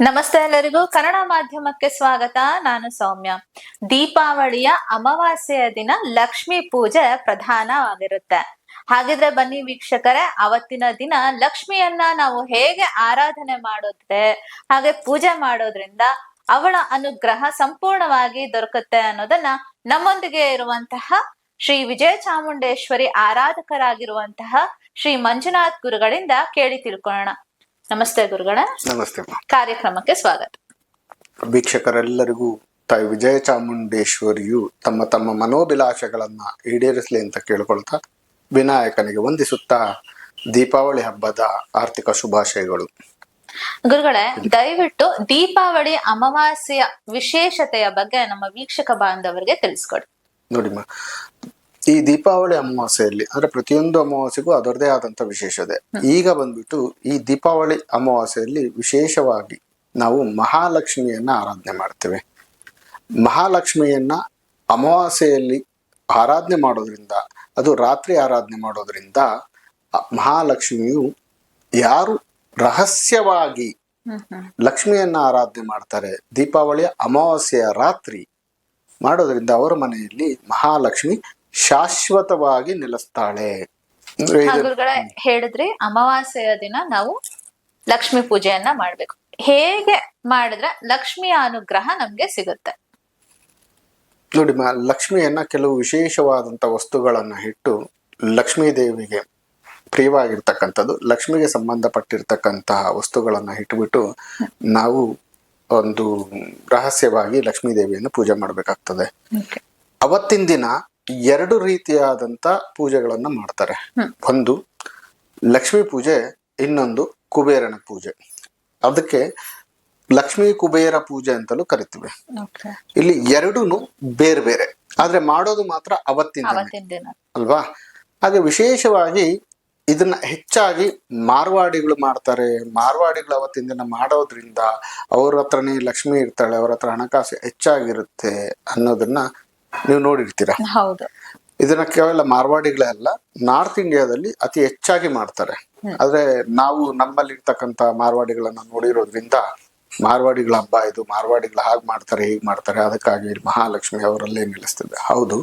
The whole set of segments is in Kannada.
ನಮಸ್ತೆ ಎಲ್ಲರಿಗೂ. ಕನ್ನಡ ಮಾಧ್ಯಮಕ್ಕೆ ಸ್ವಾಗತ. ನಾನು ಸೌಮ್ಯ. ದೀಪಾವಳಿಯ ಅಮಾವಾಸ್ಯೆಯ ದಿನ ಲಕ್ಷ್ಮಿ ಪೂಜೆ ಪ್ರಧಾನವಾಗಿರುತ್ತೆ. ಹಾಗಿದ್ರೆ ಬನ್ನಿ ವೀಕ್ಷಕರೇ, ಅವತ್ತಿನ ದಿನ ಲಕ್ಷ್ಮಿಯನ್ನ ನಾವು ಹೇಗೆ ಆರಾಧನೆ ಮಾಡೋದ್ರೆ, ಹಾಗೆ ಪೂಜೆ ಮಾಡೋದ್ರಿಂದ ಅವಳ ಅನುಗ್ರಹ ಸಂಪೂರ್ಣವಾಗಿ ದೊರಕುತ್ತೆ ಅನ್ನೋದನ್ನ ನಮ್ಮೊಂದಿಗೆ ಇರುವಂತಹ ಶ್ರೀ ವಿಜಯ ಚಾಮುಂಡೇಶ್ವರಿ ಆರಾಧಕರಾಗಿರುವಂತಹ ಶ್ರೀ ಮಂಜುನಾಥ್ ಗುರುಗಳಿಂದ ಕೇಳಿ ತಿಳ್ಕೊಳ್ಳೋಣ. ನಮಸ್ತೆ ಗುರುಗಳ. ನಮಸ್ತೆ. ಕಾರ್ಯಕ್ರಮಕ್ಕೆ ಸ್ವಾಗತ. ವೀಕ್ಷಕರೆಲ್ಲರಿಗೂ ತಾಯಿ ವಿಜಯ ಚಾಮುಂಡೇಶ್ವರಿಯು ತಮ್ಮ ತಮ್ಮ ಮನೋಭಿಲಾಷೆಗಳನ್ನ ಈಡೇರಿಸಲಿ ಅಂತ ಕೇಳಿಕೊಳ್ತಾ ವಿನಾಯಕನಿಗೆ ವಂದಿಸುತ್ತಾ ದೀಪಾವಳಿ ಹಬ್ಬದ ಆರ್ಥಿಕ ಶುಭಾಶಯಗಳು. ಗುರುಗಳೇ ದಯವಿಟ್ಟು ದೀಪಾವಳಿ ಅಮಾವಾಸ್ಯೆಯ ವಿಶೇಷತೆಯ ಬಗ್ಗೆ ನಮ್ಮ ವೀಕ್ಷಕ ಬಾಂಧವರಿಗೆ ತಿಳಿಸ್ಕೊಡಿ. ನೋಡಿಮ್ಮ ಈ ದೀಪಾವಳಿ ಅಮಾವಾಸ್ಯೆಯಲ್ಲಿ ಅಂದ್ರೆ ಪ್ರತಿಯೊಂದು ಅಮಾವಾಸ್ಯೆಗೂ ಅದರದೇ ಆದಂತ ವಿಶೇಷತೆ ಈಗ ಬಂದ್ಬಿಟ್ಟು ಈ ದೀಪಾವಳಿ ಅಮಾವಾಸ್ಯೆಯಲ್ಲಿ ವಿಶೇಷವಾಗಿ ನಾವು ಮಹಾಲಕ್ಷ್ಮಿಯನ್ನ ಆರಾಧನೆ ಮಾಡ್ತೇವೆ. ಮಹಾಲಕ್ಷ್ಮಿಯನ್ನ ಅಮಾವಾಸ್ಯೆಯಲ್ಲಿ ಆರಾಧನೆ ಮಾಡೋದ್ರಿಂದ ಅದು ರಾತ್ರಿ ಆರಾಧನೆ ಮಾಡೋದ್ರಿಂದ ಮಹಾಲಕ್ಷ್ಮಿಯು ಯಾರು ರಹಸ್ಯವಾಗಿ ಲಕ್ಷ್ಮಿಯನ್ನ ಆರಾಧನೆ ಮಾಡ್ತಾರೆ ದೀಪಾವಳಿಯ ಅಮಾವಾಸ್ಯೆಯ ರಾತ್ರಿ ಮಾಡೋದ್ರಿಂದ ಅವರ ಮನೆಯಲ್ಲಿ ಮಹಾಲಕ್ಷ್ಮಿ ಶಾಶ್ವತವಾಗಿ ನೆಲೆಸ್ತಾಳೆ. ಹೇಳಿದ್ರೆ ಗುರುಗಳೇ ಹೇಳಿದ್ರಿ ಅಮಾವಾಸ್ಯೆಯ ದಿನ ನಾವು ಲಕ್ಷ್ಮಿ ಪೂಜೆಯನ್ನ ಮಾಡ್ಬೇಕು. ಹೇಗೆ ಮಾಡಿದ್ರೆ ಲಕ್ಷ್ಮಿಯ ಅನುಗ್ರಹ ನಮ್ಗೆ ಸಿಗುತ್ತೆ. ನೋಡಿ ಲಕ್ಷ್ಮಿಯನ್ನ ಕೆಲವು ವಿಶೇಷವಾದಂತ ವಸ್ತುಗಳನ್ನ ಇಟ್ಟು ಲಕ್ಷ್ಮೀ ದೇವಿಗೆ ಪ್ರಿಯವಾಗಿರ್ತಕ್ಕಂಥದ್ದು ಲಕ್ಷ್ಮಿಗೆ ಸಂಬಂಧಪಟ್ಟಿರ್ತಕ್ಕಂತಹ ವಸ್ತುಗಳನ್ನ ಇಟ್ಬಿಟ್ಟು ನಾವು ಒಂದು ರಹಸ್ಯವಾಗಿ ಲಕ್ಷ್ಮೀ ದೇವಿಯನ್ನು ಪೂಜೆ ಮಾಡಬೇಕಾಗ್ತದೆ. ಅವತ್ತಿನ ದಿನ ಎರಡು ರೀತಿಯಾದಂತ ಪೂಜೆಗಳನ್ನ ಮಾಡ್ತಾರೆ. ಒಂದು ಲಕ್ಷ್ಮೀ ಪೂಜೆ ಇನ್ನೊಂದು ಕುಬೇರನ ಪೂಜೆ. ಅದಕ್ಕೆ ಲಕ್ಷ್ಮೀ ಕುಬೇರ ಪೂಜೆ ಅಂತಲೂ ಕರಿತೀವಿ. ಇಲ್ಲಿ ಎರಡೂನು ಬೇರೆ ಬೇರೆ. ಆದ್ರೆ ಮಾಡೋದು ಮಾತ್ರ ಅವತ್ತಿನ ಅಲ್ವಾ? ಹಾಗೆ ವಿಶೇಷವಾಗಿ ಇದನ್ನ ಹೆಚ್ಚಾಗಿ ಮಾರ್ವಾಡಿಗಳು ಮಾಡ್ತಾರೆ. ಮಾರ್ವಾಡಿಗಳು ಅವತ್ತಿನ ದಿನ ಮಾಡೋದ್ರಿಂದ ಅವ್ರ ಹತ್ರನೇ ಲಕ್ಷ್ಮಿ ಇರ್ತಾಳೆ ಅವ್ರ ಹತ್ರ ಹಣಕಾಸು ಹೆಚ್ಚಾಗಿರುತ್ತೆ ಅನ್ನೋದನ್ನ ನೀವು ನೋಡಿರ್ತೀರ? ಹೌದು. ಇದನ್ನ ಕೇವಲ ಮಾರ್ವಾಡಿಗಳೇ ಅಲ್ಲ ನಾರ್ತ್ ಇಂಡಿಯಾದಲ್ಲಿ ಅತಿ ಹೆಚ್ಚಾಗಿ ಮಾಡ್ತಾರೆ. ಆದ್ರೆ ನಾವು ನಮ್ಮಲ್ಲಿ ಇರ್ತಕ್ಕಂತ ಮಾರ್ವಾಡಿಗಳನ್ನ ನೋಡಿರೋದ್ರಿಂದ ಮಾರ್ವಾಡಿಗಳ ಹಬ್ಬ ಇದು ಮಾರ್ವಾಡಿಗಳು ಹಾಗೆ ಮಾಡ್ತಾರೆ ಹೀಗೆ ಮಾಡ್ತಾರೆ ಅದಕ್ಕಾಗಿ ಮಹಾಲಕ್ಷ್ಮಿ ಅವರಲ್ಲೇ ನಿಲ್ಲಿಸ್ತದೆ ಹೌದು.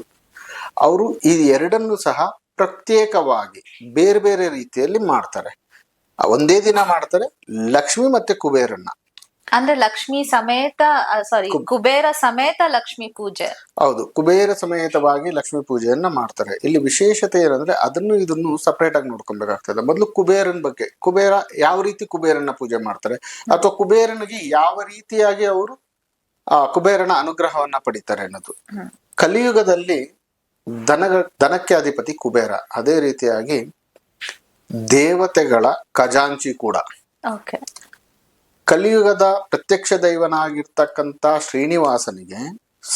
ಅವರು ಈ ಎರಡನ್ನು ಸಹ ಪ್ರತ್ಯೇಕವಾಗಿ ಬೇರೆ ಬೇರೆ ರೀತಿಯಲ್ಲಿ ಮಾಡ್ತಾರೆ. ಒಂದೇ ದಿನ ಮಾಡ್ತಾರೆ ಲಕ್ಷ್ಮಿ ಮತ್ತೆ ಕುಬೇರನ್ನ. ಅಂದ್ರೆ ಲಕ್ಷ್ಮಿ ಸಮೇತ ಸಾರಿ ಕುಬೇರ ಸಮೇತ ಲಕ್ಷ್ಮಿ ಪೂಜೆ. ಹೌದು ಕುಬೇರ ಸಮೇತವಾಗಿ ಲಕ್ಷ್ಮಿ ಪೂಜೆಯನ್ನ ಮಾಡ್ತಾರೆ. ಇಲ್ಲಿ ವಿಶೇಷತೆ ಏನಂದ್ರೆ ಅದನ್ನು ಇದನ್ನು ಸಪರೇಟ್ ಆಗಿ ನೋಡ್ಕೊಬೇಕಾಗ್ತದೆ ಮೊದಲು ಕುಬೇರನ ಬಗ್ಗೆ. ಕುಬೇರ ಯಾವ ರೀತಿ ಕುಬೇರನ ಪೂಜೆ ಮಾಡ್ತಾರೆ? ಅಥವಾ ಕುಬೇರನಿಗೆ ಯಾವ ರೀತಿಯಾಗಿ ಅವರು ಆ ಕುಬೇರನ ಅನುಗ್ರಹವನ್ನ ಪಡಿತಾರೆ ಅನ್ನೋದು. ಕಲಿಯುಗದಲ್ಲಿ ದನ ದನಕ್ಕೆ ಅಧಿಪತಿ ಕುಬೇರ. ಅದೇ ರೀತಿಯಾಗಿ ದೇವತೆಗಳ ಖಜಾಂಚಿ ಕೂಡ. ಓಕೆ ಕಲಿಯುಗದ ಪ್ರತ್ಯಕ್ಷ ದೈವನಾಗಿರ್ತಕ್ಕಂತ ಶ್ರೀನಿವಾಸನಿಗೆ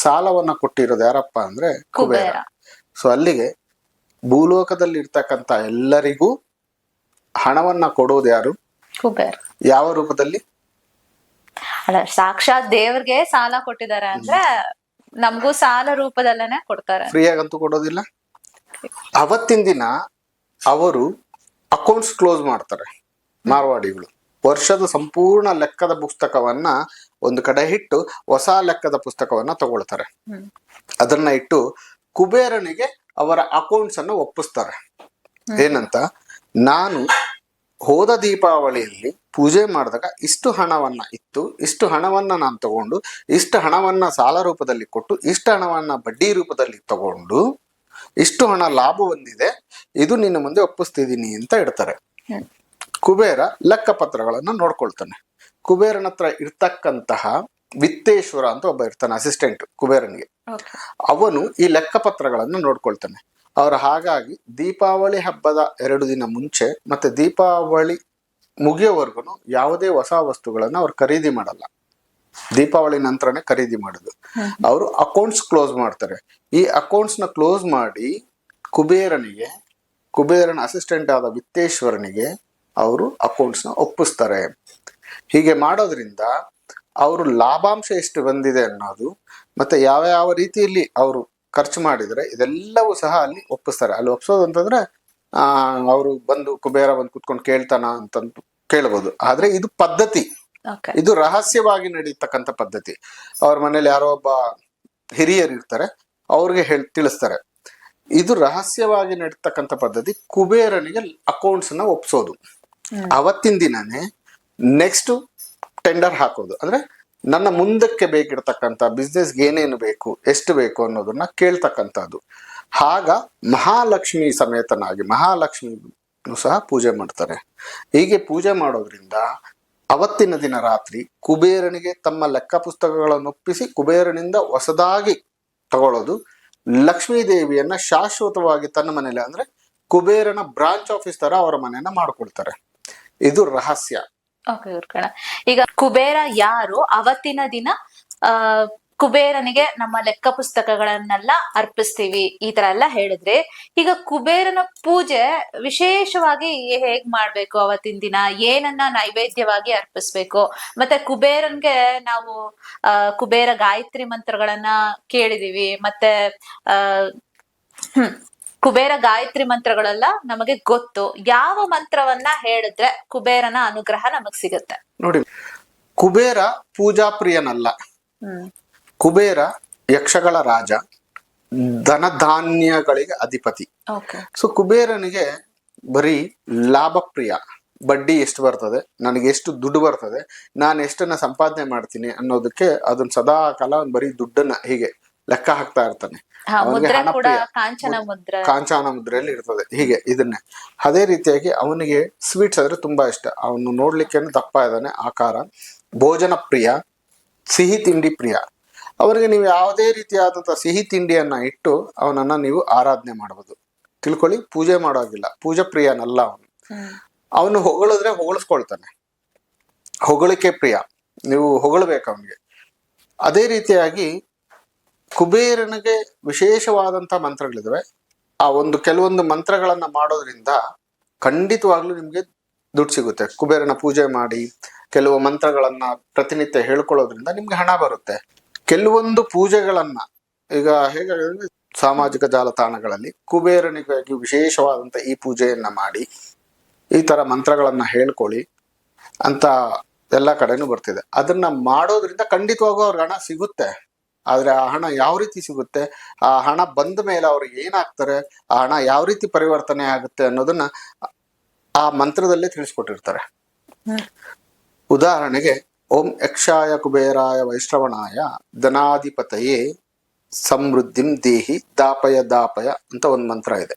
ಸಾಲವನ್ನ ಕೊಟ್ಟಿರೋದು ಯಾರಪ್ಪ ಅಂದ್ರೆ ಕುಬೇರ. ಸೊ ಅಲ್ಲಿಗೆ ಭೂಲೋಕದಲ್ಲಿ ಇರ್ತಕ್ಕಂತ ಎಲ್ಲರಿಗೂ ಹಣವನ್ನ ಕೊಡೋದು ಯಾರು? ಕುಬೇರ. ಯಾವ ರೂಪದಲ್ಲಿ? ಅಲ್ಲ ಸಾಕ್ಷಾತ್ ದೇವ್ರಿಗೆ ಸಾಲ ಕೊಟ್ಟಿದ್ದಾರೆ ಅಂದ್ರೆ ನಮಗೂ ಸಾಲ ರೂಪದಲ್ಲೇನೆ ಕೊಡ್ತಾರೆ. ಫ್ರೀಯಾಗಂತೂ ಕೊಡೋದಿಲ್ಲ. ಅವತ್ತಿನ ದಿನ ಅವರು ಅಕೌಂಟ್ಸ್ ಕ್ಲೋಸ್ ಮಾಡ್ತಾರೆ ಮಾರ್ವಾಡಿಗಳು. ವರ್ಷದ ಸಂಪೂರ್ಣ ಲೆಕ್ಕದ ಪುಸ್ತಕವನ್ನ ಒಂದು ಕಡೆ ಇಟ್ಟು ಹೊಸ ಲೆಕ್ಕದ ಪುಸ್ತಕವನ್ನ ತಗೊಳ್ತಾರೆ. ಅದನ್ನ ಇಟ್ಟು ಕುಬೇರನಿಗೆ ಅವರ ಅಕೌಂಟ್ಸ್ ಅನ್ನು ಒಪ್ಪಿಸ್ತಾರೆ. ಏನಂತ? ನಾನು ಹೋದ ದೀಪಾವಳಿಯಲ್ಲಿ ಪೂಜೆ ಮಾಡಿದಾಗ ಇಷ್ಟು ಹಣವನ್ನ ಇತ್ತು ಇಷ್ಟು ಹಣವನ್ನ ನಾನು ತಗೊಂಡು ಇಷ್ಟು ಹಣವನ್ನ ಸಾಲ ರೂಪದಲ್ಲಿ ಕೊಟ್ಟು ಇಷ್ಟು ಹಣವನ್ನ ಬಡ್ಡಿ ರೂಪದಲ್ಲಿ ತಗೊಂಡು ಇಷ್ಟು ಹಣ ಲಾಭ ಹೊಂದಿದೆ ಇದು ನಿನ್ನ ಮುಂದೆ ಒಪ್ಪಿಸ್ತಿದ್ದೀನಿ ಅಂತ ಇಡ್ತಾರೆ. ಕುಬೇರ ಲೆಕ್ಕಪತ್ರಗಳನ್ನು ನೋಡ್ಕೊಳ್ತಾನೆ. ಕುಬೇರನ ಹತ್ರ ಇರ್ತಕ್ಕಂತಹ ವಿತ್ತೇಶ್ವರ ಅಂತ ಒಬ್ಬ ಇರ್ತಾನೆ ಅಸಿಸ್ಟೆಂಟ್ ಕುಬೇರನಿಗೆ. ಅವನು ಈ ಲೆಕ್ಕಪತ್ರಗಳನ್ನು ನೋಡ್ಕೊಳ್ತಾನೆ. ಅವರು ಹಾಗಾಗಿ ದೀಪಾವಳಿ ಹಬ್ಬದ ಎರಡು ದಿನ ಮುಂಚೆ ಮತ್ತೆ ದೀಪಾವಳಿ ಮುಗಿಯೋವರೆಗೂ ಯಾವುದೇ ಹೊಸ ವಸ್ತುಗಳನ್ನು ಅವ್ರು ಖರೀದಿ ಮಾಡಲ್ಲ. ದೀಪಾವಳಿ ನಂತರನೇ ಖರೀದಿ ಮಾಡೋದು. ಅವರು ಅಕೌಂಟ್ಸ್ ಕ್ಲೋಸ್ ಮಾಡ್ತಾರೆ. ಈ ಅಕೌಂಟ್ಸ್ನ ಕ್ಲೋಸ್ ಮಾಡಿ ಕುಬೇರನಿಗೆ ಕುಬೇರನ ಅಸಿಸ್ಟೆಂಟ್ ಆದ ವಿತ್ತೇಶ್ವರನಿಗೆ ಅವರು ಅಕೌಂಟ್ಸ್ನ ಒಪ್ಪಿಸ್ತಾರೆ. ಹೀಗೆ ಮಾಡೋದ್ರಿಂದ ಅವರು ಲಾಭಾಂಶ ಎಷ್ಟು ಬಂದಿದೆ ಅನ್ನೋದು ಮತ್ತೆ ಯಾವ ಯಾವ ರೀತಿಯಲ್ಲಿ ಅವರು ಖರ್ಚು ಮಾಡಿದರೆ ಇದೆಲ್ಲವೂ ಸಹ ಅಲ್ಲಿ ಒಪ್ಪಿಸ್ತಾರೆ. ಅಲ್ಲಿ ಒಪ್ಸೋದು ಅಂತಂದ್ರೆ ಆ ಅವರು ಬಂದು ಕುಬೇರ ಬಂದು ಕುತ್ಕೊಂಡು ಕೇಳ್ತಾನ ಅಂತಂದು ಕೇಳ್ಬೋದು. ಆದ್ರೆ ಇದು ಪದ್ಧತಿ. ಇದು ರಹಸ್ಯವಾಗಿ ನಡೀತಕ್ಕಂಥ ಪದ್ಧತಿ. ಅವ್ರ ಮನೇಲಿ ಯಾರೋ ಒಬ್ಬ ಹಿರಿಯರು ಇರ್ತಾರೆ ಅವ್ರಿಗೆ ಹೇಳಿ ತಿಳಿಸ್ತಾರೆ. ಇದು ರಹಸ್ಯವಾಗಿ ನಡೀತಕ್ಕಂಥ ಪದ್ಧತಿ. ಕುಬೇರನಿಗೆ ಅಕೌಂಟ್ಸ್ನ ಒಪ್ಸೋದು. ಅವತ್ತಿನ ದಿನನೇ ನೆಕ್ಸ್ಟ್ ಟೆಂಡರ್ ಹಾಕೋದು. ಅಂದ್ರೆ ನನ್ನ ಮುಂದಕ್ಕೆ ಬೇಕಿರ್ತಕ್ಕಂಥ ಬಿಸ್ನೆಸ್ಗೆ ಏನೇನು ಬೇಕು, ಎಷ್ಟು ಬೇಕು ಅನ್ನೋದನ್ನ ಕೇಳ್ತಕ್ಕಂಥದ್ದು. ಆಗ ಮಹಾಲಕ್ಷ್ಮಿ ಸಮೇತನಾಗಿ, ಮಹಾಲಕ್ಷ್ಮಿನೂ ಸಹ ಪೂಜೆ ಮಾಡ್ತಾರೆ. ಹೀಗೆ ಪೂಜೆ ಮಾಡೋದ್ರಿಂದ ಅವತ್ತಿನ ದಿನ ರಾತ್ರಿ ಕುಬೇರನಿಗೆ ತಮ್ಮ ಲೆಕ್ಕ ಪುಸ್ತಕಗಳನ್ನು ಒಪ್ಪಿಸಿ ಕುಬೇರನಿಂದ ಹೊಸದಾಗಿ ತಗೊಳ್ಳೋದು ಲಕ್ಷ್ಮೀ ದೇವಿಯನ್ನ ಶಾಶ್ವತವಾಗಿ ತನ್ನ ಮನೇಲಿ ಅಂದ್ರೆ ಕುಬೇರನ ಬ್ರಾಂಚ್ ಆಫೀಸ್ ತರ ಅವರ ಮನೆಯನ್ನ ಮಾಡ್ಕೊಳ್ತಾರೆ. ಇದು ರಹಸ್ಯ. ಈಗ ಕುಬೇರ ಯಾರು? ಅವತ್ತಿನ ದಿನ ಕುಬೇರನಿಗೆ ನಮ್ಮ ಲೆಕ್ಕ ಪುಸ್ತಕಗಳನ್ನೆಲ್ಲ ಅರ್ಪಿಸ್ತೀವಿ. ಈ ತರ ಎಲ್ಲ ಹೇಳಿದ್ರೆ, ಈಗ ಕುಬೇರನ ಪೂಜೆ ವಿಶೇಷವಾಗಿ ಹೇಗ್ ಮಾಡ್ಬೇಕು ಅವತ್ತಿನ ದಿನ? ಏನನ್ನ ನೈವೇದ್ಯವಾಗಿ ಅರ್ಪಿಸ್ಬೇಕು? ಮತ್ತೆ ಕುಬೇರನ್ಗೆ ನಾವು ಕುಬೇರ ಗಾಯತ್ರಿ ಮಂತ್ರಗಳನ್ನ ಕೇಳಿದೀವಿ. ಮತ್ತೆ, ಆ ಕುಬೇರ ಗಾಯತ್ರಿ ಮಂತ್ರಗಳೆಲ್ಲ ನಮಗೆ ಗೊತ್ತು. ಯಾವ ಮಂತ್ರವನ್ನ ಹೇಳಿದ್ರೆ ಕುಬೇರನ ಅನುಗ್ರಹ ನಮಗ್ ಸಿಗುತ್ತೆ. ನೋಡಿ ಕುಬೇರ ಪೂಜಾ ಪ್ರಿಯನಲ್ಲ. ಕುಬೇರ ಯಕ್ಷಗಳ ರಾಜ ಧನಧಾನ್ಯಗಳಿಗೆ ಅಧಿಪತಿ. ಓಕೆ. ಸೊ ಕುಬೇರನಿಗೆ ಬರೀ ಲಾಭ ಪ್ರಿಯ ಬಡ್ಡಿ ಎಷ್ಟು ಬರ್ತದೆ ನನಗೆ ಎಷ್ಟು ದುಡ್ಡು ಬರ್ತದೆ ನಾನು ಎಷ್ಟನ್ನ ಸಂಪಾದನೆ ಮಾಡ್ತೀನಿ ಅನ್ನೋದಕ್ಕೆ ಅದನ್ನ ಸದಾ ಕಾಲ ಬರೀ ದುಡ್ಡನ್ನ ಹೀಗೆ ಲೆಕ್ಕ ಹಾಕ್ತಾ ಇರ್ತಾನೆ. ಕಾಂಚನ ಮುದ್ರೆ. ಕಾಂಚಾನ ಮುದ್ರೆಯಲ್ಲಿ ಇರ್ತದೆ. ಹೀಗೆ ಇದನ್ನೇ. ಅದೇ ರೀತಿಯಾಗಿ ಅವನಿಗೆ ಸ್ವೀಟ್ಸ್ ಅಂದ್ರೆ ತುಂಬಾ ಇಷ್ಟ. ಅವನು ನೋಡ್ಲಿಕ್ಕೆ ದಪ್ಪ ಇದ್ದಾನೆ ಆಕಾರ. ಭೋಜನ ಪ್ರಿಯ ಸಿಹಿ ತಿಂಡಿ ಪ್ರಿಯ. ಅವನಿಗೆ ನೀವು ಯಾವುದೇ ರೀತಿಯಾದಂತಹ ಸಿಹಿ ತಿಂಡಿಯನ್ನ ಇಟ್ಟು ಅವನನ್ನ ನೀವು ಆರಾಧನೆ ಮಾಡಬಹುದು ತಿಳ್ಕೊಳ್ಳಿ ಪೂಜೆ ಮಾಡೋದಿಲ್ಲ. ಪೂಜೆ ಪ್ರಿಯನಲ್ಲ ಅವನು. ಅವನು ಹೊಗಳಿದ್ರೆ ಹೊಗಳಿಸ್ಕೊಳ್ತಾನೆ. ಹೊಗಳಿಕೆ ಪ್ರಿಯ. ನೀವು ಹೊಗಳಬೇಕು ಅವನಿಗೆ. ಅದೇ ರೀತಿಯಾಗಿ ಕುಬೇರನಿಗೆ ವಿಶೇಷವಾದಂಥ ಮಂತ್ರಗಳಿದಾವೆ. ಆ ಒಂದು ಕೆಲವೊಂದು ಮಂತ್ರಗಳನ್ನ ಮಾಡೋದ್ರಿಂದ ಖಂಡಿತವಾಗ್ಲೂ ನಿಮಗೆ ದುಡ್ಡು ಸಿಗುತ್ತೆ. ಕುಬೇರನ ಪೂಜೆ ಮಾಡಿ, ಕೆಲವು ಮಂತ್ರಗಳನ್ನ ಪ್ರತಿನಿತ್ಯ ಹೇಳ್ಕೊಳ್ಳೋದ್ರಿಂದ ನಿಮ್ಗೆ ಹಣ ಬರುತ್ತೆ. ಕೆಲವೊಂದು ಪೂಜೆಗಳನ್ನ, ಈಗ ಹೇಗೆ ಸಾಮಾಜಿಕ ಜಾಲತಾಣಗಳಲ್ಲಿ ಕುಬೇರನಿಗಾಗಿ ವಿಶೇಷವಾದಂತ ಈ ಪೂಜೆಯನ್ನ ಮಾಡಿ, ಈ ತರ ಮಂತ್ರಗಳನ್ನ ಹೇಳ್ಕೊಳ್ಳಿ ಅಂತ ಎಲ್ಲ ಕಡೆನೂ ಬರ್ತಿದೆ. ಅದನ್ನ ಮಾಡೋದ್ರಿಂದ ಖಂಡಿತವಾಗೂ ಅವ್ರಿಗೆ ಹಣ ಸಿಗುತ್ತೆ. ಆದ್ರೆ ಆ ಹಣ ಯಾವ ರೀತಿ ಸಿಗುತ್ತೆ? ಆ ಹಣ ಬಂದ ಮೇಲೆ ಅವ್ರಿಗೆ ಏನಾಗ್ತಾರೆ? ಆ ಹಣ ಯಾವ ರೀತಿ ಪರಿವರ್ತನೆ ಆಗುತ್ತೆ ಅನ್ನೋದನ್ನ ಆ ಮಂತ್ರದಲ್ಲೇ ತಿಳಿಸ್ಕೊಟ್ಟಿರ್ತಾರೆ. ಉದಾಹರಣೆಗೆ ಓಂ ಯಕ್ಷಾಯ ಕುಬೇರಾಯ ವೈಶ್ರವಣಾಯ ಧನಾಧಿಪತಯೇ ಸಮೃದ್ಧಿಂ ದೇಹಿ ದಾಪಯ ದಾಪಯ ಅಂತ ಒಂದು ಮಂತ್ರ ಇದೆ.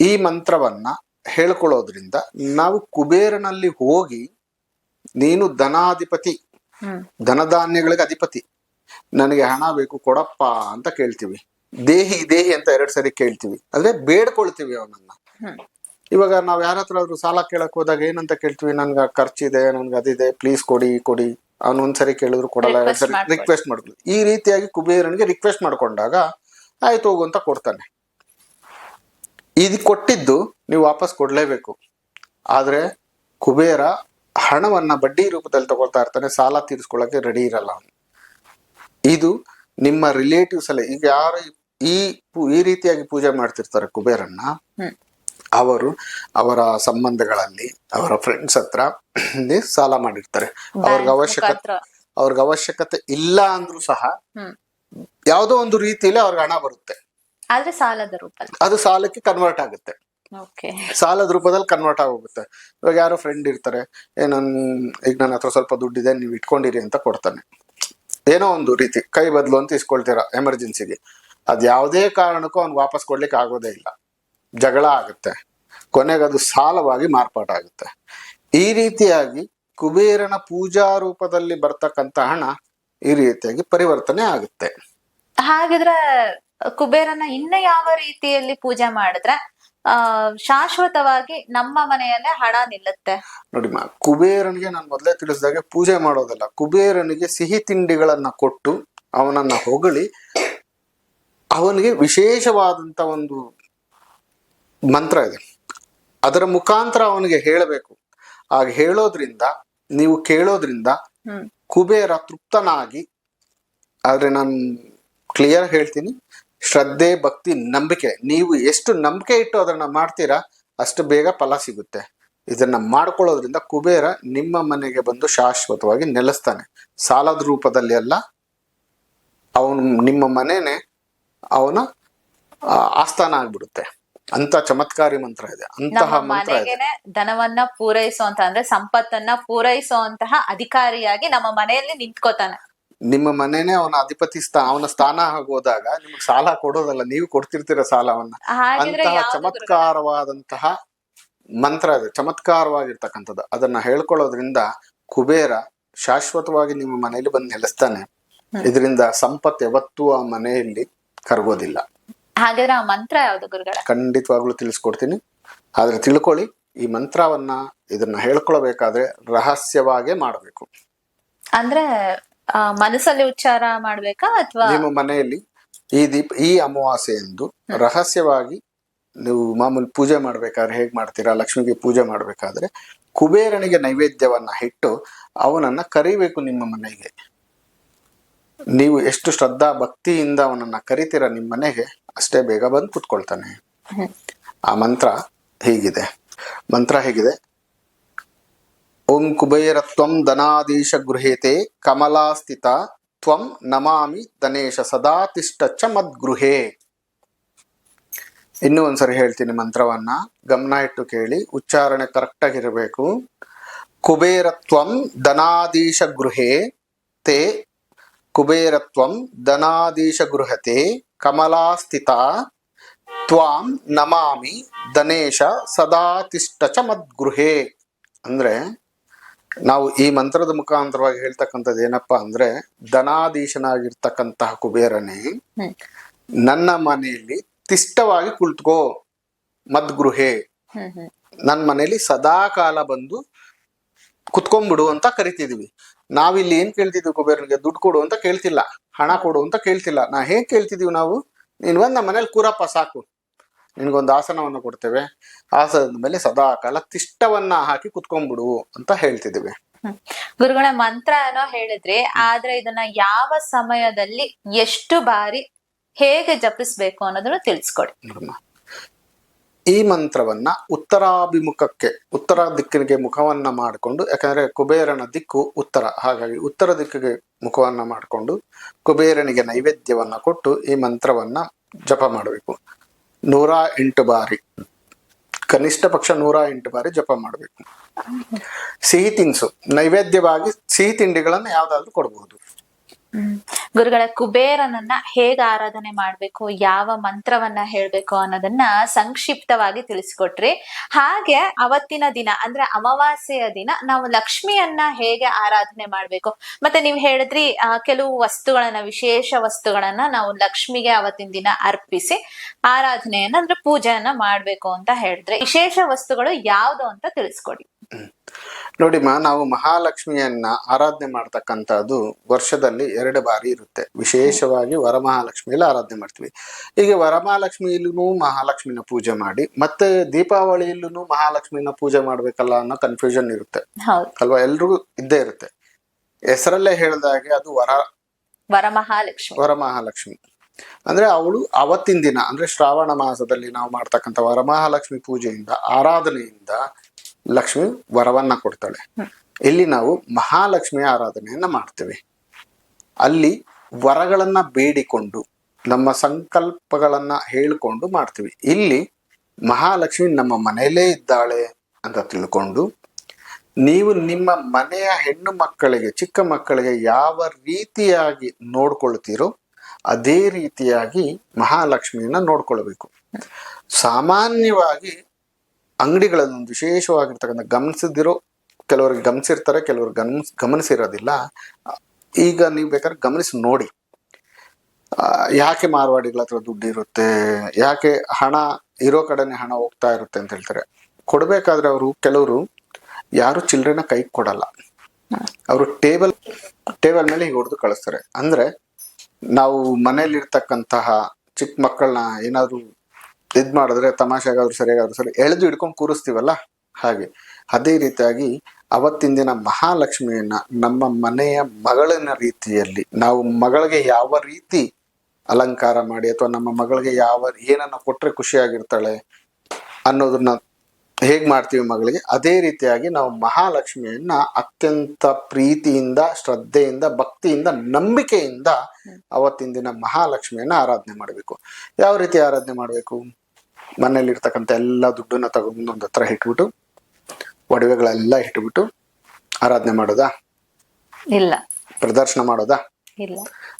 ಈ ಮಂತ್ರವನ್ನ ಹೇಳ್ಕೊಳ್ಳೋದ್ರಿಂದ ನಾವು ಕುಬೇರನಲ್ಲಿ ಹೋಗಿ ನೀನು ಧನಾಧಿಪತಿ ಧನಧಾನ್ಯಗಳಿಗೆ ಅಧಿಪತಿ. ನನಗೆ ಹಣ ಬೇಕು ಕೊಡಪ್ಪ ಅಂತ ಕೇಳ್ತೀವಿ. ದೇಹಿ ದೇಹಿ ಅಂತ ಎರಡ್ ಸರಿ ಕೇಳ್ತೀವಿ. ಅಂದ್ರೆ ಬೇಡ್ಕೊಳ್ತೀವಿ ಅವನನ್ನ. ಇವಾಗ ನಾವ್ ಯಾರ ಹತ್ರ ಆದ್ರೂ ಸಾಲ ಕೇಳಕ್ ಹೋದಾಗ ಏನಂತ ಕೇಳ್ತೀವಿ ನನ್ಗೆ ಖರ್ಚಿದೆ ನನ್ಗೆ ಅದಿದೆ ಪ್ಲೀಸ್ ಕೊಡಿ ಕೊಡಿ. ಅವನು ಒಂದ್ಸರಿ ಕೇಳಿದ್ರು ಕೊಡಲ್ಲ ಎರಡ್ ಸರಿ ರಿಕ್ವೆಸ್ಟ್ ಮಾಡ್ತೀವಿ ಈ ರೀತಿಯಾಗಿ ಕುಬೇರನಿಗೆ ರಿಕ್ವೆಸ್ಟ್ ಮಾಡ್ಕೊಂಡಾಗ ಆಯ್ತು ಹೋಗು ಅಂತ ಕೊಡ್ತಾನೆ. ಇದು ಕೊಟ್ಟಿದ್ದು ನೀವು ವಾಪಸ್ ಕೊಡ್ಲೇಬೇಕು. ಆದ್ರೆ ಕುಬೇರ ಹಣವನ್ನ ಬಡ್ಡಿ ರೂಪದಲ್ಲಿ ತಗೊಳ್ತಾ ಇರ್ತಾನೆ ಸಾಲ ತೀರಿಸ್ಕೊಳ್ಳಕ್ಕೆ ರೆಡಿ ಇರಲ್ಲ ಅವನು. ಇದು ನಿಮ್ಮ ರಿಲೇಟಿವ್ಸ್ ಅಲ್ಲೇ ಈಗ ಯಾರು ಈ ಈ ರೀತಿಯಾಗಿ ಪೂಜೆ ಮಾಡ್ತಿರ್ತಾರೆ ಕುಬೇರನ್ನ ಅವರು ಅವರ ಸಂಬಂಧಗಳಲ್ಲಿ ಅವರ ಫ್ರೆಂಡ್ಸ್ ಹತ್ರ ಸಾಲ ಮಾಡಿರ್ತಾರೆ. ಅವ್ರಿಗೆ ಅವಶ್ಯಕತೆ. ಅವ್ರಿಗೆ ಅವಶ್ಯಕತೆ ಇಲ್ಲ ಅಂದ್ರೂ ಸಹ ಯಾವುದೋ ಒಂದು ರೀತಿಯಲ್ಲಿ ಅವ್ರಿಗೆ ಹಣ ಬರುತ್ತೆ. ಅದು ಸಾಲಕ್ಕೆ ಕನ್ವರ್ಟ್ ಆಗುತ್ತೆ. ಸಾಲದ ರೂಪದಲ್ಲಿ ಕನ್ವರ್ಟ್ ಆಗೋಗುತ್ತೆ. ಇವಾಗ ಯಾರೋ ಫ್ರೆಂಡ್ ಇರ್ತಾರೆ ಏ ನನ್ ಈಗ ನನ್ನ ಹತ್ರ ಸ್ವಲ್ಪ ದುಡ್ಡಿದೆ ನೀವು ಇಟ್ಕೊಂಡಿರಿ ಅಂತ ಕೊಡ್ತಾನೆ. ಏನೋ ಒಂದು ರೀತಿ ಕೈ ಬದಲು ಅಂತ ಇಸ್ಕೊಳ್ತೀರಾ ಎಮರ್ಜೆನ್ಸಿಗೆ ಅದ್ ಯಾವುದೇ ಕಾರಣಕ್ಕೂ ಅವ್ನು ವಾಪಸ್ ಕೊಡ್ಲಿಕ್ಕೆ ಆಗೋದೇ ಇಲ್ಲ. ಜಗಳ ಆಗುತ್ತೆ. ಕೊನೆಗೆ ಅದು ಸಾಲವಾಗಿ ಮಾರ್ಪಾಟಾಗುತ್ತೆ ಈ ರೀತಿಯಾಗಿ ಕುಬೇರನ ಪೂಜಾ ರೂಪದಲ್ಲಿ ಬರ್ತಕ್ಕಂತ ಹಣ ಈ ರೀತಿಯಾಗಿ ಪರಿವರ್ತನೆ ಆಗುತ್ತೆ. ಹಾಗಿದ್ರೆ ಕುಬೇರನ ಇನ್ನ ಯಾವ ರೀತಿಯಲ್ಲಿ ಪೂಜೆ ಮಾಡಿದ್ರೆ ಆ ಶಾಶ್ವತವಾಗಿ ನಮ್ಮ ಮನೆಯಲ್ಲೇ ಹಣ ನಿಲ್ಲುತ್ತೆ. ನೋಡಿ ಮಾ ಕುಬೇರನಿಗೆ ನಾನು ಮೊದಲೇ ತಿಳಿಸಿದಾಗೆ ಪೂಜೆ ಮಾಡೋದಲ್ಲ ಕುಬೇರನಿಗೆ ಸಿಹಿ ತಿಂಡಿಗಳನ್ನ ಕೊಟ್ಟು ಅವನನ್ನ ಹೊಗಳಿ ಅವನಿಗೆ ವಿಶೇಷವಾದಂತ ಒಂದು ಮಂತ್ರ ಇದೆ. ಅದರ ಮುಖಾಂತರ ಅವನಿಗೆ ಹೇಳಬೇಕು. ಆಗ ಹೇಳೋದ್ರಿಂದ ನೀವು ಕೇಳೋದ್ರಿಂದ ಕುಬೇರ ತೃಪ್ತನಾಗಿ ಆದ್ರೆ ನಾನು ಕ್ಲಿಯರ್ ಹೇಳ್ತೀನಿ ಶ್ರದ್ಧೆ ಭಕ್ತಿ ನಂಬಿಕೆ. ನೀವು ಎಷ್ಟು ನಂಬಿಕೆ ಇಟ್ಟು ಅದನ್ನ ಮಾಡ್ತೀರಾ ಅಷ್ಟು ಬೇಗ ಫಲ ಸಿಗುತ್ತೆ. ಇದನ್ನ ಮಾಡ್ಕೊಳ್ಳೋದ್ರಿಂದ ಕುಬೇರ ನಿಮ್ಮ ಮನೆಗೆ ಬಂದು ಶಾಶ್ವತವಾಗಿ ನೆಲೆಸ್ತಾನೆ. ಸಾಲದ ರೂಪದಲ್ಲಿ ಅಲ್ಲ ಅವನು ನಿಮ್ಮ ಮನೆನೇ ಅವನ ಆಸ್ಥಾನ ಆಗ್ಬಿಡುತ್ತೆ. ಅಂತ ಚಮತ್ಕಾರಿ ಮಂತ್ರ ಇದೆ. ಅಂತಹ ಮಂತ್ರ ಧನವನ್ನ ಪೂರೈಸುವಂತ ಅಂದ್ರೆ ಸಂಪತ್ತನ್ನ ಪೂರೈಸುವಂತಹ ಅಧಿಕಾರಿಯಾಗಿ ನಮ್ಮ ಮನೆಯಲ್ಲಿ ನಿಂತ್ಕೋತಾನೆ. ನಿಮ್ಮ ಮನೆನೇ ಅವನ ಅಧಿಪತಿ ಸ್ಥಾ ಅವನ ಸ್ಥಾನ ಆಗೋದಾಗ ನಿಮ್ಗೆ ಸಾಲ ಕೊಡೋದಲ್ಲ ನೀವು ಕೊಡ್ತಿರ್ತೀರ ಸಾಲವನ್ನ. ಅಂತಹ? ಚಮತ್ಕಾರವಾದಂತಹ ಮಂತ್ರ ಅದು ಚಮತ್ಕಾರವಾಗಿರ್ತಕ್ಕಂಥದ್ದು. ಅದನ್ನ ಹೇಳ್ಕೊಳ್ಳೋದ್ರಿಂದ ಕುಬೇರ ಶಾಶ್ವತವಾಗಿ ನಿಮ್ಮ ಮನೆಯಲ್ಲಿ ಬಂದು ನೆಲೆಸ್ತಾನೆ. ಇದರಿಂದ ಸಂಪತ್ ಯಾವತ್ತೂ ಆ ಮನೆಯಲ್ಲಿ ಕರಗೋದಿಲ್ಲ. ಹಾಗಾದ್ರೆ ಆ ಮಂತ್ರ ಯಾವ್ದು ಗುರುಗಳ? ಖಂಡಿತವಾಗ್ಲೂ ತಿಳಿಸ್ಕೊಡ್ತೀನಿ. ಆದ್ರೆ ತಿಳ್ಕೊಳ್ಳಿ ಈ ಮಂತ್ರವನ್ನ ಇದನ್ನ ಹೇಳ್ಕೊಳ್ಬೇಕಾದ್ರೆ ರಹಸ್ಯವಾಗೇ ಮಾಡಬೇಕು. ಅಂದ್ರೆ ಮನಸ್ಸಲ್ಲಿ ಉಚ್ಚಾರ ಮಾಡ್ಬೇಕಾ ಅಥವಾ ನಿಮ್ಮ ಮನೆಯಲ್ಲಿ ಈ ದೀಪ ಈ ಅಮಾವಾಸ್ಯೆ ಎಂದು ರಹಸ್ಯವಾಗಿ ನೀವು ಮಾಮೂಲಿ ಪೂಜೆ ಮಾಡ್ಬೇಕಾದ್ರೆ ಹೇಗ್ ಮಾಡ್ತೀರಾ ಲಕ್ಷ್ಮಿಗೆ ಪೂಜೆ ಮಾಡ್ಬೇಕಾದ್ರೆ ಕುಬೇರನಿಗೆ ನೈವೇದ್ಯವನ್ನ ಇಟ್ಟು ಅವನನ್ನ ಕರಿಬೇಕು ನಿಮ್ಮ ಮನೆಗೆ. ನೀವು ಎಷ್ಟು ಶ್ರದ್ಧಾ ಭಕ್ತಿಯಿಂದ ಅವನನ್ನ ಕರಿತೀರ ನಿಮ್ಮ ಮನೆಗೆ ಅಷ್ಟೇ ಬೇಗ ಬಂದು ಕುತ್ಕೊಳ್ತಾನೆ. ಆ ಮಂತ್ರ ಹೀಗಿದೆ. ಮಂತ್ರ ಹೇಗಿದೆ. ಓಂ ಕುಬೇರತ್ವಂ ಧನಾಧೀಶ ಗೃಹೇತೆ ಕಮಲಾಸ್ಥಿತ ತ್ವಂ ನಮಾಮಿ ಧನೇಶ ಸದಾ ತಿಷ್ಟ ಚ ಮದ್ಗೃಹೇ. ಇನ್ನೂ ಒಂದ್ಸರಿ ಹೇಳ್ತೀನಿ ಮಂತ್ರವನ್ನ. ಗಮನ ಇಟ್ಟು ಕೇಳಿ, ಉಚ್ಚಾರಣೆ ಕರೆಕ್ಟ್ ಆಗಿರಬೇಕು. ಕುಬೇರತ್ವಂ ಧನಾಧೀಶ ಗೃಹೇ ತೇ ಕುಬೇರತ್ವಂ ಧನಾಧೀಶ ಗೃಹತೆ ಕಮಲಾಸ್ಥಿತ ತ್ವಾಂ ನಮಾಮಿ ಧನೇಶ ಸದಾ ತಿಷ್ಟ ಚ ಮದ್ಗೃಹೇ. ಅಂದ್ರೆ ನಾವು ಈ ಮಂತ್ರದ ಮುಖಾಂತರವಾಗಿ ಹೇಳ್ತಕ್ಕಂಥದ್ದು ಏನಪ್ಪಾ ಅಂದ್ರೆ ಧನಾಧೀಶನಾಗಿರ್ತಕ್ಕಂತಹ ಕುಬೇರನೇ ನನ್ನ ಮನೆಯಲ್ಲಿ ತಿಷ್ಟವಾಗಿ ಕುಳಿತುಕೋ ಮದ್ಗೃಹೆ. ನನ್ನ ಮನೆಯಲ್ಲಿ ಸದಾ ಕಾಲ ಬಂದು ಕುತ್ಕೊಂಡ್ಬಿಡು ಅಂತ ಕರಿತಿದ್ವಿ. ನಾವಿಲ್ಲಿ ಏನ್ ಕೇಳ್ತಿದ್ವಿ ಕುಬೇರನಿಗೆ? ದುಡ್ಡು ಕೊಡು ಅಂತ ಕೇಳ್ತಿಲ್ಲ. ಹಣ ಕೊಡು ಅಂತ ಕೇಳ್ತಿಲ್ಲ. ನಾ ಹೇಗ್ ಕೇಳ್ತಿದೀವಿ ನಾವು? ನೀನ್ ಒಂದ್ ನಮ್ಮ ಮನೇಲಿ ಕೂರಪ್ಪ ಸಾಕು. ನಿನ್ಗೊಂದು ಆಸನವನ್ನು ಕೊಡ್ತೇವೆ. ಆಸನದ ಮೇಲೆ ಸದಾ ಕಾಲ ತಿಷ್ಟವನ್ನ ಹಾಕಿ ಕುತ್ಕೊಂಡ್ಬಿಡು ಅಂತ ಹೇಳ್ತಿದ್ದೀವಿ. ಗುರುಗಳ ಮಂತ್ರ ಏನೋ ಹೇಳಿದ್ರಿ ಆದ್ರೆ ಇದನ್ನ ಯಾವ ಸಮಯದಲ್ಲಿ ಎಷ್ಟು ಬಾರಿ ಹೇಗೆ ಜಪಿಸ್ಬೇಕು ಅನ್ನೋದನ್ನ ತಿಳಿಸ್ಕೊಡಿ. ಈ ಮಂತ್ರವನ್ನ ಉತ್ತರಾಭಿಮುಖಕ್ಕೆ ಉತ್ತರ ದಿಕ್ಕಿಗೆ ಮುಖವನ್ನ ಮಾಡಿಕೊಂಡು ಯಾಕಂದ್ರೆ ಕುಬೇರನ ದಿಕ್ಕು ಉತ್ತರ. ಹಾಗಾಗಿ ಉತ್ತರ ದಿಕ್ಕಿಗೆ ಮುಖವನ್ನ ಮಾಡಿಕೊಂಡು ಕುಬೇರನಿಗೆ ನೈವೇದ್ಯವನ್ನ ಕೊಟ್ಟು ಈ ಮಂತ್ರವನ್ನ ಜಪ ಮಾಡಬೇಕು. ನೂರ ಎಂಟು ಬಾರಿ. ಕನಿಷ್ಠ ಪಕ್ಷ ನೂರ ಎಂಟು ಬಾರಿ ಜಪ ಮಾಡಬೇಕು. ಸಿಹಿ ತಿನಿಸು. ನೈವೇದ್ಯವಾಗಿ ಸಿಹಿ ತಿಂಡಿಗಳನ್ನು ಯಾವ್ದಾದ್ರು ಕೊಡಬಹುದು ಗುರುಗಳ, ಕುಬೇರನನ್ನ ಹೇಗೆ ಆರಾಧನೆ ಮಾಡ್ಬೇಕು, ಯಾವ ಮಂತ್ರವನ್ನ ಹೇಳ್ಬೇಕು ಅನ್ನೋದನ್ನ ಸಂಕ್ಷಿಪ್ತವಾಗಿ ತಿಳಿಸ್ಕೊಟ್ರಿ. ಹಾಗೆ ಅವತ್ತಿನ ದಿನ, ಅಂದ್ರೆ ಅಮಾವಾಸ್ಯೆಯ ದಿನ, ನಾವು ಲಕ್ಷ್ಮಿಯನ್ನ ಹೇಗೆ ಆರಾಧನೆ ಮಾಡ್ಬೇಕು. ಮತ್ತೆ ನೀವು ಹೇಳಿದ್ರಿ ಕೆಲವು ವಸ್ತುಗಳನ್ನ, ವಿಶೇಷ ವಸ್ತುಗಳನ್ನ ನಾವು ಲಕ್ಷ್ಮಿಗೆ ಅವತ್ತಿನ ದಿನ ಅರ್ಪಿಸಿ ಆರಾಧನೆಯನ್ನ, ಅಂದ್ರೆ ಪೂಜೆಯನ್ನ ಮಾಡ್ಬೇಕು ಅಂತ ಹೇಳಿದ್ರೆ, ವಿಶೇಷ ವಸ್ತುಗಳು ಯಾವ್ದು ಅಂತ ತಿಳಿಸ್ಕೊಡಿ. ನೋಡಿಮ್ಮ ನಾವು ಮಹಾಲಕ್ಷ್ಮಿಯನ್ನ ಆರಾಧನೆ ಮಾಡ್ತಕ್ಕಂಥದ್ದು ವರ್ಷದಲ್ಲಿ ಎರಡು ಬಾರಿ ಇರುತ್ತೆ. ವಿಶೇಷವಾಗಿ ವರಮಹಾಲಕ್ಷ್ಮಿಯಲ್ಲಿ ಆರಾಧನೆ ಮಾಡ್ತೀವಿ. ಈಗ ವರಮಹಾಲಕ್ಷ್ಮಿಯಲ್ಲೂ ಮಹಾಲಕ್ಷ್ಮಿನ ಪೂಜೆ ಮಾಡಿ ಮತ್ತೆ ದೀಪಾವಳಿಯಲ್ಲೂ ಮಹಾಲಕ್ಷ್ಮಿನ ಪೂಜೆ ಮಾಡ್ಬೇಕಲ್ಲ ಅನ್ನೋ ಕನ್ಫ್ಯೂಷನ್ ಇರುತ್ತೆ. ಅಲ್ವಾ? ಎಲ್ರಿಗೂ ಇದ್ದೇ ಇರುತ್ತೆ. ಹೆಸರಲ್ಲೇ ಹೇಳ್ದಾಗೆ ಅದು ವರ ವರಮಹಾಲಕ್ಷ್ಮಿ. ವರಮಹಾಲಕ್ಷ್ಮಿ. ಅಂದ್ರೆ ಅವಳು ಅವತ್ತಿನ ದಿನ ಅಂದ್ರೆ ಶ್ರಾವಣ ಮಾಸದಲ್ಲಿ ನಾವು ಮಾಡ್ತಕ್ಕಂಥ ವರಮಹಾಲಕ್ಷ್ಮಿ ಪೂಜೆಯಿಂದ ಆರಾಧನೆಯಿಂದ ಲಕ್ಷ್ಮಿ ವರವನ್ನ ಕೊಡ್ತಾಳೆ. ಇಲ್ಲಿ ನಾವು ಮಹಾಲಕ್ಷ್ಮಿಯ ಆರಾಧನೆಯನ್ನ ಮಾಡ್ತೇವೆ. ಅಲ್ಲಿ ವರಗಳನ್ನ ಬೇಡಿಕೊಂಡು ನಮ್ಮ ಸಂಕಲ್ಪಗಳನ್ನ ಹೇಳಿಕೊಂಡು ಮಾಡ್ತೀವಿ. ಇಲ್ಲಿ ಮಹಾಲಕ್ಷ್ಮಿ ನಮ್ಮ ಮನೆಯಲ್ಲೇ ಇದ್ದಾಳೆ ಅಂತ ತಿಳ್ಕೊಂಡು ನೀವು ನಿಮ್ಮ ಮನೆಯ ಹೆಣ್ಣು ಮಕ್ಕಳಿಗೆ ಚಿಕ್ಕ ಮಕ್ಕಳಿಗೆ ಯಾವ ರೀತಿಯಾಗಿ ನೋಡ್ಕೊಳ್ತೀರೋ ಅದೇ ರೀತಿಯಾಗಿ ಮಹಾಲಕ್ಷ್ಮಿಯನ್ನ ನೋಡ್ಕೊಳ್ಬೇಕು. ಸಾಮಾನ್ಯವಾಗಿ ಅಂಗಡಿಗಳಲ್ಲಿ ಒಂದು ವಿಶೇಷವಾಗಿರ್ತಕ್ಕಂಥ ಗಮನಿಸದಿರೋ ಕೆಲವರಿಗೆ ಗಮನಿಸಿರ್ತಾರೆ, ಕೆಲವರು ಗಮನಿಸ್ ಗಮನಿಸಿರೋದಿಲ್ಲ. ಈಗ ನೀವು ಬೇಕಾದ್ರೆ ಗಮನಿಸಿ ನೋಡಿ. ಯಾಕೆ ಮಾರ್ವಾಡಿಗಳ ಹತ್ರ ದುಡ್ಡು ಇರುತ್ತೆ? ಯಾಕೆ ಹಣ, ಇರೋ ಕಡೆನೆ ಹಣ ಹೋಗ್ತಾ ಇರುತ್ತೆ ಅಂತ ಹೇಳ್ತಾರೆ. ಕೊಡ್ಬೇಕಾದ್ರೆ ಅವರು, ಕೆಲವರು ಯಾರು ಚಿಲ್ಲರೆನ ಕೈ ಕೊಡಲ್ಲ. ಅವರು ಟೇಬಲ್ ಟೇಬಲ್ ಮೇಲೆ ಹೀಗೆ ಹೊಡೆದು ಕಳಿಸ್ತಾರೆ. ಅಂದ್ರೆ ನಾವು ಮನೇಲಿರ್ತಕ್ಕಂತಹ ಚಿಕ್ಕ ಮಕ್ಕಳನ್ನ ಏನಾದ್ರು ಇದ್ ಮಾಡಿದ್ರೆ ತಮಾಷೆಗಾದ್ರು ಸರಿಯಾಗಾದ್ರೂ ಸರಿ ಎಳೆದು ಹಿಡ್ಕೊಂಡು ಕೂರಿಸ್ತೀವಲ್ಲ? ಹಾಗೆ. ಅದೇ ರೀತಿಯಾಗಿ ಅವತ್ತಿನ ದಿನ ಮಹಾಲಕ್ಷ್ಮಿಯನ್ನ ನಮ್ಮ ಮನೆಯ ಮಗಳಿನ ರೀತಿಯಲ್ಲಿ ನಾವು ಮಗಳಿಗೆ ಯಾವ ರೀತಿ ಅಲಂಕಾರ ಮಾಡಿ ಅಥವಾ ನಮ್ಮ ಮಗಳಿಗೆ ಯಾವ ಏನನ್ನ ಕೊಟ್ರೆ ಖುಷಿಯಾಗಿರ್ತಾಳೆ ಅನ್ನೋದನ್ನ ಹೇಗ್ ಮಾಡ್ತೀವಿ ಮಗಳಿಗೆ? ಅದೇ ರೀತಿಯಾಗಿ ನಾವು ಮಹಾಲಕ್ಷ್ಮಿಯನ್ನ ಅತ್ಯಂತ ಪ್ರೀತಿಯಿಂದ, ಶ್ರದ್ಧೆಯಿಂದ, ಭಕ್ತಿಯಿಂದ, ನಂಬಿಕೆಯಿಂದ ಅವತ್ತಿನ ದಿನ ಮಹಾಲಕ್ಷ್ಮಿಯನ್ನ ಆರಾಧನೆ ಮಾಡಬೇಕು. ಯಾವ ರೀತಿ ಆರಾಧನೆ ಮಾಡಬೇಕು? ಮನೇಲಿ ಇರ್ತಕ್ಕಂಥ ಎಲ್ಲ ದುಡ್ಡನ್ನ ತಗೊಂಡು ಒಂದು ಹತ್ರ ಇಟ್ಬಿಟ್ಟು ಒಡವೆಗಳೆಲ್ಲ ಇಟ್ಬಿಟ್ಟು ಆರಾಧನೆ ಮಾಡೋದಾ? ಇಲ್ಲ. ಪ್ರದರ್ಶನ ಮಾಡೋದಾ? ಇಲ್ಲ.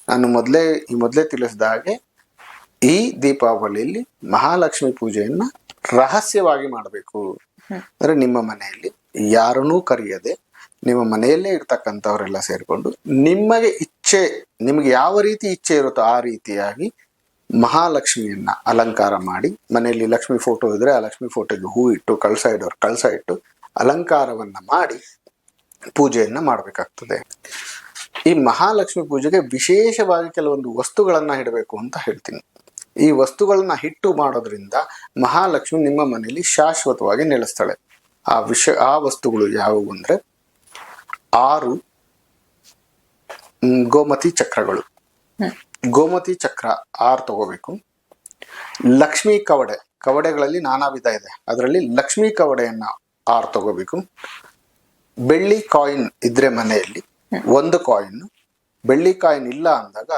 ನಾನು ಮೊದಲೇ ಈ ಮೊದಲೇ ತಿಳಿಸಿದ ಹಾಗೆ ಈ ದೀಪಾವಳಿಯಲ್ಲಿ ಮಹಾಲಕ್ಷ್ಮಿ ಪೂಜೆಯನ್ನ ರಹಸ್ಯವಾಗಿ ಮಾಡಬೇಕು. ಅಂದ್ರೆ ನಿಮ್ಮ ಮನೆಯಲ್ಲಿ ಯಾರನ್ನೂ ಕರೆಯದೆ ನಿಮ್ಮ ಮನೆಯಲ್ಲೇ ಇರ್ತಕ್ಕಂಥವರೆಲ್ಲ ಸೇರಿಕೊಂಡು ನಿಮಗೆ ಇಚ್ಛೆ ನಿಮಗೆ ಯಾವ ರೀತಿ ಇಚ್ಛೆ ಇರುತ್ತೋ ಆ ರೀತಿಯಾಗಿ ಮಹಾಲಕ್ಷ್ಮಿಯನ್ನ ಅಲಂಕಾರ ಮಾಡಿ, ಮನೆಯಲ್ಲಿ ಲಕ್ಷ್ಮಿ ಫೋಟೋ ಇದ್ರೆ ಆ ಲಕ್ಷ್ಮಿ ಫೋಟೋಗೆ ಹೂ ಇಟ್ಟು, ಕಳಸ ಇಡೋರು ಕಳಸ ಇಟ್ಟು ಅಲಂಕಾರವನ್ನ ಮಾಡಿ ಪೂಜೆಯನ್ನ ಮಾಡಬೇಕಾಗ್ತದೆ. ಈ ಮಹಾಲಕ್ಷ್ಮಿ ಪೂಜೆಗೆ ವಿಶೇಷವಾಗಿ ಕೆಲವೊಂದು ವಸ್ತುಗಳನ್ನ ಇಡಬೇಕು ಅಂತ ಹೇಳ್ತೀನಿ. ಈ ವಸ್ತುಗಳನ್ನ ಹಿಟ್ಟು ಮಾಡೋದ್ರಿಂದ ಮಹಾಲಕ್ಷ್ಮಿ ನಿಮ್ಮ ಮನೆಯಲ್ಲಿ ಶಾಶ್ವತವಾಗಿ ನೆಲೆಸ್ತಾಳೆ. ಆ ವಿಷ, ಆ ವಸ್ತುಗಳು ಯಾವುವು ಅಂದ್ರೆ ಆರು ಗೋಮತಿ ಚಕ್ರಗಳು. ಗೋಮತಿ ಚಕ್ರ ಆರು ತಗೋಬೇಕು. ಲಕ್ಷ್ಮೀ ಕವಡೆ ಕವಡೆಗಳಲ್ಲಿ ನಾನಾ ವಿಧ ಇದೆ. ಅದರಲ್ಲಿ ಲಕ್ಷ್ಮೀ ಕವಡೆಯನ್ನ ಆರು ತಗೋಬೇಕು. ಬೆಳ್ಳಿ ಕಾಯಿನ್ ಇದ್ರೆ ಮನೆಯಲ್ಲಿ ಒಂದು ಕಾಯಿನ್. ಬೆಳ್ಳಿ ಕಾಯಿನ್ ಇಲ್ಲ ಅಂದಾಗ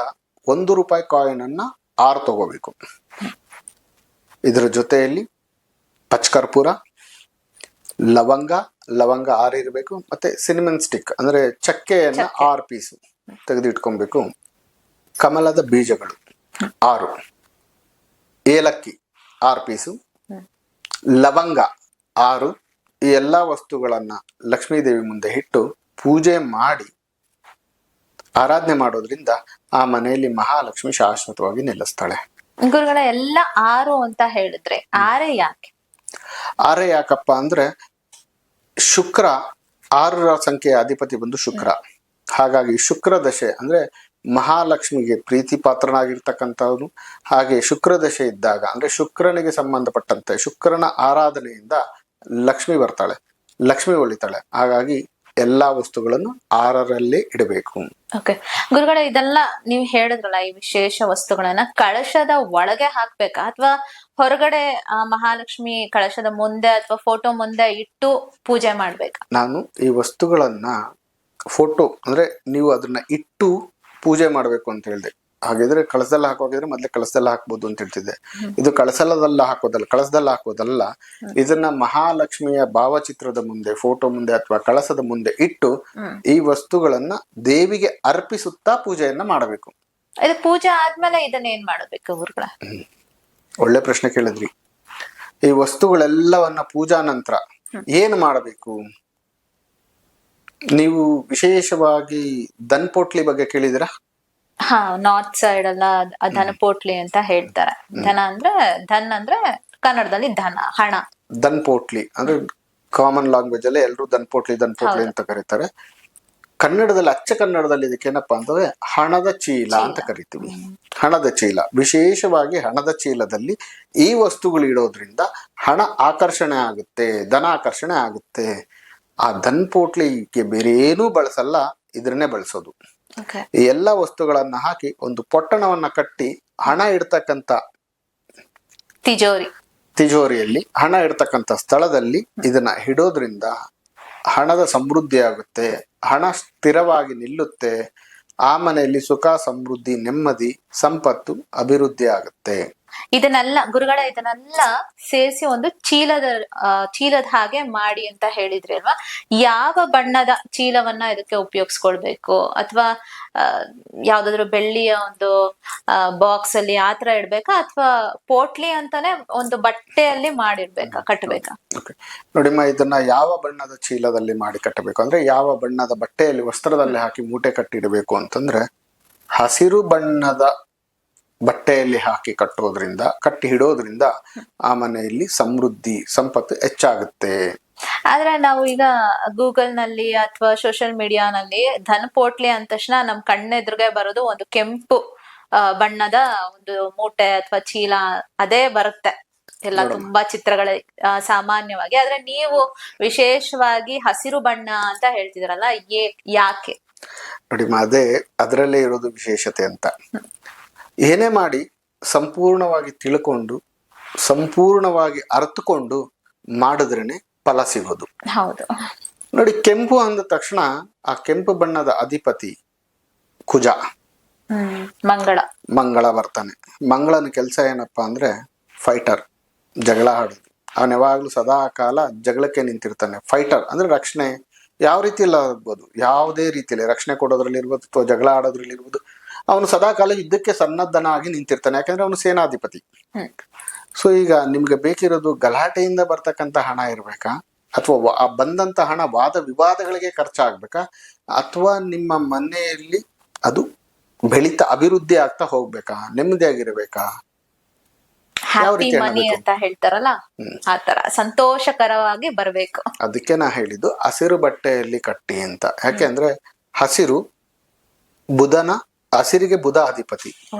ಒಂದು ರೂಪಾಯಿ ಕಾಯಿನನ್ನು ಅನ್ನ ಆರು ತಗೋಬೇಕು. ಇದರ ಜೊತೆಯಲ್ಲಿ ಪಚ್ಕರ್ಪೂರ ಲವಂಗ ಲವಂಗ ಆರು ಇರಬೇಕು ಮತ್ತೆ ಸಿನಿಮನ್ ಸ್ಟಿಕ್ ಅಂದ್ರೆ ಚಕ್ಕೆಯನ್ನ ಆರು ಪೀಸ್ ತೆಗೆದಿಟ್ಕೊಬೇಕು. ಕಮಲದ ಬೀಜಗಳು. ಆರು. ಏಲಕ್ಕಿ ಆರು ಪೀಸು. ಲವಂಗ ಆರು. ಈ ಎಲ್ಲಾ ವಸ್ತುಗಳನ್ನ ಲಕ್ಷ್ಮೀದೇವಿ ಮುಂದೆ ಇಟ್ಟು ಪೂಜೆ ಮಾಡಿ ಆರಾಧನೆ ಮಾಡೋದ್ರಿಂದ ಆ ಮನೆಯಲ್ಲಿ ಮಹಾಲಕ್ಷ್ಮಿ ಶಾಶ್ವತವಾಗಿ ನೆಲೆಸ್ತಾಳೆ. ಗುರುಗಳ ಎಲ್ಲ ಆರು ಅಂತ ಹೇಳಿದ್ರೆ ಆರೇ ಯಾಕೆ? ಆರೇ ಯಾಕಪ್ಪ ಅಂದ್ರೆ ಶುಕ್ರ ಆರರ ಸಂಖ್ಯೆಯ ಅಧಿಪತಿ ಬಂದು ಶುಕ್ರ. ಹಾಗಾಗಿ ಶುಕ್ರ ದಶೆ ಅಂದ್ರೆ ಮಹಾಲಕ್ಷ್ಮಿಗೆ ಪ್ರೀತಿ ಪಾತ್ರನಾಗಿರ್ತಕ್ಕಂಥವನು ಹಾಗೆ ಶುಕ್ರದಶೆ ಇದ್ದಾಗ ಅಂದ್ರೆ ಶುಕ್ರನಿಗೆ ಸಂಬಂಧಪಟ್ಟಂತೆ ಶುಕ್ರನ ಆರಾಧನೆಯಿಂದ ಲಕ್ಷ್ಮಿ ಬರ್ತಾಳೆ ಲಕ್ಷ್ಮಿ ಒಳಿತಾಳೆ. ಹಾಗಾಗಿ ಎಲ್ಲಾ ವಸ್ತುಗಳನ್ನು ಆರರಲ್ಲಿ ಇಡಬೇಕು. ಓಕೆ. ಗುರುಗಳ ಇದೆಲ್ಲ ನೀವು ಹೇಳಿದ್ರಲ್ಲ ಈ ವಿಶೇಷ ವಸ್ತುಗಳನ್ನ ಕಳಶದ ಒಳಗೆ ಹಾಕ್ಬೇಕಾ ಅಥವಾ ಹೊರಗಡೆ ಮಹಾಲಕ್ಷ್ಮಿ ಕಳಶದ ಮುಂದೆ ಅಥವಾ ಫೋಟೋ ಮುಂದೆ ಇಟ್ಟು ಪೂಜೆ ಮಾಡ್ಬೇಕಾ? ನಾನು ಈ ವಸ್ತುಗಳನ್ನ ಫೋಟೋ ಅಂದ್ರೆ ನೀವು ಅದನ್ನ ಇಟ್ಟು ಪೂಜೆ ಮಾಡಬೇಕು ಅಂತ ಹೇಳಿದೆ. ಹಾಗಿದ್ರೆ ಕಳಸದಲ್ಲಿ ಹಾಕೋಗಿದ್ರೆ ಮೊದಲೇ ಕಳಸದಲ್ಲಿ ಹಾಕ್ಬೋದು ಅಂತ ಹೇಳ್ತಿದ್ದೆ. ಇದು ಕಳಸಲದಲ್ಲ ಹಾಕೋದಲ್ಲ ಕಳಸದಲ್ಲಿ ಹಾಕೋದಲ್ಲ. ಇದನ್ನ ಮಹಾಲಕ್ಷ್ಮಿಯ ಭಾವಚಿತ್ರದ ಮುಂದೆ ಫೋಟೋ ಮುಂದೆ ಅಥವಾ ಕಳಸದ ಮುಂದೆ ಇಟ್ಟು ಈ ವಸ್ತುಗಳನ್ನ ದೇವಿಗೆ ಅರ್ಪಿಸುತ್ತಾ ಪೂಜೆಯನ್ನ ಮಾಡಬೇಕು. ಇದು ಪೂಜೆ ಆದ್ಮೇಲೆ ಇದನ್ನ ಏನ್ ಮಾಡಬೇಕು ಗುರುಗಳ? ಒಳ್ಳೆ ಪ್ರಶ್ನೆ ಕೇಳಿದ್ರಿ. ಈ ವಸ್ತುಗಳೆಲ್ಲವನ್ನ ಪೂಜಾ ನಂತರ ಏನು ಮಾಡಬೇಕು? ನೀವು ವಿಶೇಷವಾಗಿ ದನ್ಪೋಟ್ಲಿ ಬಗ್ಗೆ ಕೇಳಿದಿರಾ ಹಾ ನಾರ್ತ್ ಸೈಡ್ ಎಲ್ಲ ಅದ್- ಧನ ಪೋಟ್ಲಿ ಅಂತ ಹೇಳ್ತಾರೆ. ಧನ ಅಂದ್ರೆ ಧನ್ ಅಂದ್ರೆ ಕನ್ನಡದಲ್ಲಿ ಧನ ಹಣ. ದನ್ಪೋಟ್ಲಿ ಅಂದ್ರೆ ಕಾಮನ್ ಲ್ಯಾಂಗ್ವೇಜ್ ಅಲ್ಲಿ ಎಲ್ಲರೂ ದನ್ಪೋಟ್ಲಿ ದನ್ಪೋಟ್ಲಿ ಅಂತ ಕರೀತಾರೆ. ಕನ್ನಡದಲ್ಲಿ ಅಚ್ಚ ಕನ್ನಡದಲ್ಲಿ ಇದಕ್ಕೆ ಏನಪ್ಪಾ ಅಂತಂದ್ರೆ ಹಣದ ಚೀಲ ಅಂತ ಕರಿತೀವಿ. ಹಣದ ಚೀಲ. ವಿಶೇಷವಾಗಿ ಹಣದ ಚೀಲದಲ್ಲಿ ಈ ವಸ್ತುಗಳು ಇಡೋದ್ರಿಂದ ಹಣ ಆಕರ್ಷಣೆ ಆಗುತ್ತೆ ಧನ ಆಕರ್ಷಣೆ ಆಗುತ್ತೆ. ಆ ದನ್ಪೋಟ್ಲಿಗೆ ಬೇರೆ ಏನೂ ಬಳಸಲ್ಲ ಇದನ್ನೇ ಬಳಸೋದು. ಈ ಎಲ್ಲ ವಸ್ತುಗಳನ್ನ ಹಾಕಿ ಒಂದು ಪೊಟ್ಟಣವನ್ನ ಕಟ್ಟಿ ಹಣ ಇಡ್ತಕ್ಕಂತ ತಿಜೋರಿ. ತಿಜೋರಿಯಲ್ಲಿ ಹಣ ಇಡ್ತಕ್ಕಂತ ಸ್ಥಳದಲ್ಲಿ ಇದನ್ನ ಇಡೋದ್ರಿಂದ ಹಣದ ಸಮೃದ್ಧಿ ಆಗುತ್ತೆ ಹಣ ಸ್ಥಿರವಾಗಿ ನಿಲ್ಲುತ್ತೆ ಆ ಮನೆಯಲ್ಲಿ ಸುಖ ಸಮೃದ್ಧಿ ನೆಮ್ಮದಿ ಸಂಪತ್ತು ಅಭಿವೃದ್ಧಿ ಆಗುತ್ತೆ. ಇದನ್ನೆಲ್ಲ ಗುರುಗಳ ಇದನ್ನೆಲ್ಲ ಸೇರಿಸಿ ಒಂದು ಚೀಲದ ಚೀಲದ ಹಾಗೆ ಮಾಡಿ ಅಂತ ಹೇಳಿದ್ರಿ ಅಲ್ವಾ? ಯಾವ ಬಣ್ಣದ ಚೀಲವನ್ನ ಇದಕ್ಕೆ ಉಪಯೋಗಿಸ್ಕೊಳ್ಬೇಕು? ಅಥವಾ ಯಾವ್ದಾದ್ರು ಬೆಳ್ಳಿಯ ಒಂದು ಬಾಕ್ಸ್ ಅಲ್ಲಿ ಆತರ ಇಡ್ಬೇಕಾ? ಅಥವಾ ಪೋಟ್ಲಿ ಅಂತಾನೆ ಒಂದು ಬಟ್ಟೆಯಲ್ಲಿ ಮಾಡಿರ್ಬೇಕಾ ಕಟ್ಟಬೇಕಾ. ನೋಡಿಮ್ಮ ಇದನ್ನ ಯಾವ ಬಣ್ಣದ ಚೀಲದಲ್ಲಿ ಮಾಡಿ ಕಟ್ಟಬೇಕು? ಅಂದ್ರೆ ಯಾವ ಬಣ್ಣದ ಬಟ್ಟೆಯಲ್ಲಿ ವಸ್ತ್ರದಲ್ಲಿ ಹಾಕಿ ಮೂಟೆ ಕಟ್ಟಿಡಬೇಕು ಅಂತಂದ್ರೆ ಹಸಿರು ಬಣ್ಣದ ಬಟ್ಟೆಯಲ್ಲಿ ಹಾಕಿ ಕಟ್ಟೋದ್ರಿಂದ ಕಟ್ಟಿ ಹಿಡೋದ್ರಿಂದ ಆ ಮನೆಯಲ್ಲಿ ಸಮೃದ್ಧಿ ಸಂಪತ್ತು ಹೆಚ್ಚಾಗುತ್ತೆ. ಆದ್ರೆ ನಾವು ಈಗ ಗೂಗಲ್ನಲ್ಲಿ ಅಥವಾ ಸೋಷಿಯಲ್ ಮೀಡಿಯಾನಲ್ಲಿ ಧನ್ ಪೋಟ್ಲಿ ಅಂದ ತಕ್ಷಣ ನಮ್ ಕಣ್ಣೆದುರುಗೆ ಬರೋದು ಒಂದು ಕೆಂಪು ಬಣ್ಣದ ಒಂದು ಮೂಟೆ ಅಥವಾ ಚೀಲ ಅದೇ ಬರುತ್ತೆ. ಎಲ್ಲ ತುಂಬಾ ಚಿತ್ರಗಳ ಸಾಮಾನ್ಯವಾಗಿ. ಆದ್ರೆ ನೀವು ವಿಶೇಷವಾಗಿ ಹಸಿರು ಬಣ್ಣ ಅಂತ ಹೇಳ್ತಿದ್ರಲ್ಲ ಏ ಯಾಕೆ? ನೋಡಿ ಅದೇ ಅದರಲ್ಲೇ ಇರೋದು ವಿಶೇಷತೆ ಅಂತ. ಏನೇ ಮಾಡಿ ಸಂಪೂರ್ಣವಾಗಿ ತಿಳ್ಕೊಂಡು ಸಂಪೂರ್ಣವಾಗಿ ಅರ್ಥಕೊಂಡು ಮಾಡಿದ್ರೇನೆ ಫಲ ಸಿಗೋದು. ಹೌದು. ನೋಡಿ ಕೆಂಪು ಅಂದ ತಕ್ಷಣ ಆ ಕೆಂಪು ಬಣ್ಣದ ಅಧಿಪತಿ ಕುಜ. ಮಂಗಳ. ಮಂಗಳ ಬರ್ತಾನೆ. ಮಂಗಳನ ಕೆಲಸ ಏನಪ್ಪಾ ಅಂದ್ರೆ ಫೈಟರ್ ಜಗಳ ಆಡೋದು. ಅವನ ಯಾವಾಗ್ಲೂ ಸದಾ ಕಾಲ ಜಗಳಕ್ಕೆ ನಿಂತಿರ್ತಾನೆ. ಫೈಟರ್ ಅಂದ್ರೆ ರಕ್ಷಣೆ. ಯಾವ ರೀತಿಯಲ್ಲಿ ಆಗ್ಬೋದು? ಯಾವುದೇ ರೀತಿಯಲ್ಲಿ. ರಕ್ಷಣೆ ಕೊಡೋದ್ರಲ್ಲಿ ಇರ್ಬೋದು ಅಥವಾ ಜಗಳ ಆಡೋದ್ರಲ್ಲಿ ಇರ್ಬೋದು ಅವನು ಸದಾಕಾಲ ಯುದ್ಧಕ್ಕೆ ಸನ್ನದ್ಧನಾಗಿ ನಿಂತಿರ್ತಾನೆ ಯಾಕಂದ್ರೆ ಅವನು ಸೇನಾಧಿಪತಿ. ಸೊ ಈಗ ನಿಮ್ಗೆ ಬೇಕಿರೋದು ಗಲಾಟೆಯಿಂದ ಬರ್ತಕ್ಕಂಥ ಹಣ ಇರ್ಬೇಕಾ? ಅಥವಾ ಆ ಬಂದಂತ ಹಣ ವಾದ ವಿವಾದಗಳಿಗೆ ಖರ್ಚಾಗ್ಬೇಕಾ? ಅಥವಾ ನಿಮ್ಮ ಮನೆಯಲ್ಲಿ ಅದು ಬೆಳೀತಾ ಅಭಿವೃದ್ಧಿ ಆಗ್ತಾ ಹೋಗ್ಬೇಕಾ? ನೆಮ್ಮದಿಯಾಗಿರ್ಬೇಕಾ ಮನಿ ಅಂತ ಹೇಳ್ತಾರಲ್ಲ. ಆತರ ಸಂತೋಷಕರವಾಗಿ ಬರ್ಬೇಕು. ಅದಕ್ಕೆ ನಾ ಹೇಳಿದ್ದು ಹಸಿರು ಬಟ್ಟೆಯಲ್ಲಿ ಕಟ್ಟಿ ಅಂತ. ಯಾಕೆಂದ್ರೆ ಹಸಿರು ಬುಧನ ಹಸಿರಿಗೆ ಬುಧ ಅಧಿಪತಿ.